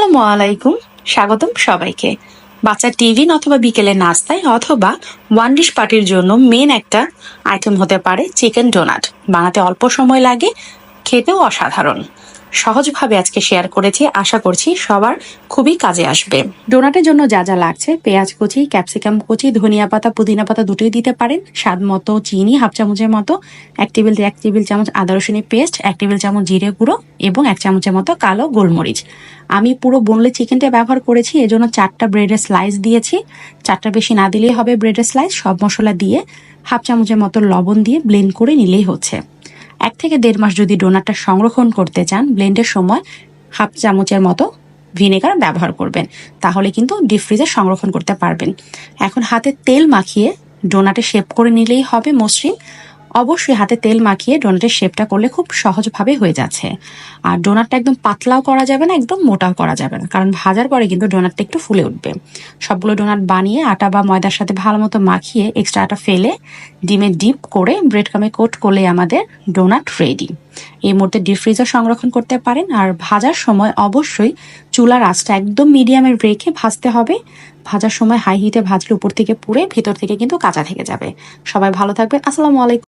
আসসালামু আলাইকুম। স্বাগতম সবাইকে। বাচ্চা টিফিন অথবা বিকেলে নাস্তায় অথবা ওয়ান ডিশ পার্টির জন্য মেন একটা আইটেম হতে পারে চিকেন ডোনাট বানাতে অল্প সময় লাগে, খেতেও অসাধারণ। সহজভাবে আজকে শেয়ার করেছি। আশা করছি সবার খুবই কাজে আসবে। ডোনাটের জন্য যা যা লাগছে, পেঁয়াজ কুচি ক্যাপসিকাম কুচি, ধনিয়া পাতা, পুদিনা পাতা দুটোই দিতে পারেন। স্বাদ মতো চিনি, হাফ চামচের মতো, এক টেবিল এক টেবিল চামচ আদা রসুনের পেস্ট এক টেবিল চামচ জিরে গুঁড়ো এবং এক চামচের মতো কালো গোলমরিচ। আমি পুরো বোনলে চিকেনটা ব্যবহার করেছি, এজন্য চারটা ব্রেডের স্লাইস দিয়েছি। চারটা বেশি না দিলেই হবে ব্রেডের স্লাইস সব মশলা দিয়ে হাফ চামচের মতো লবণ দিয়ে ব্লেন্ড করে নিলেই হচ্ছে। এক থেকে দেড় মাস যদি ডোনাটটা সংরক্ষণ করতে চান ব্লেন্ডের সময় হাফ চামচের মতো ভিনেগার ব্যবহার করবেন। তাহলে কিন্তু ডিপ ফ্রিজে সংরক্ষণ করতে পারবেন। এখন হাতে তেল মাখিয়ে ডোনাটে শেপ করে নিলেই হবে মসৃণ। অবশ্যই হাতে তেল মাখিয়ে ডোনাটের শেপটা করলে খুব সহজভাবে হয়ে যাচ্ছে। আর ডোনাটটা একদম পাতলাও করা যাবে না, একদম মোটাও করা যাবে না। কারণ ভাজার পরে কিন্তু ডোনাটটা একটু ফুলে উঠবে। সবগুলো ডোনাট বানিয়ে আটা বা ময়দার সাথে ভালো মতো মাখিয়ে এক্সট্রা আটা ফেলে ডিমে ডিপ করে ব্রেড কামে কোট করলে আমাদের ডোনাট রেডি এই মুহূর্তে ডিপ ফ্রিজে সংরক্ষণ করতে পারেন। আর ভাজার সময় অবশ্যই চুলার আঁচটা একদম মিডিয়ামের রেখে ভাজতে হবে। ভাজার সময় হাই হিটে ভাজলে উপর থেকে পুড়ে ভেতর থেকে কিন্তু কাঁচা থেকে যাবে। সবাই ভালো থাকবেন। আসসালামু আলাইকুম।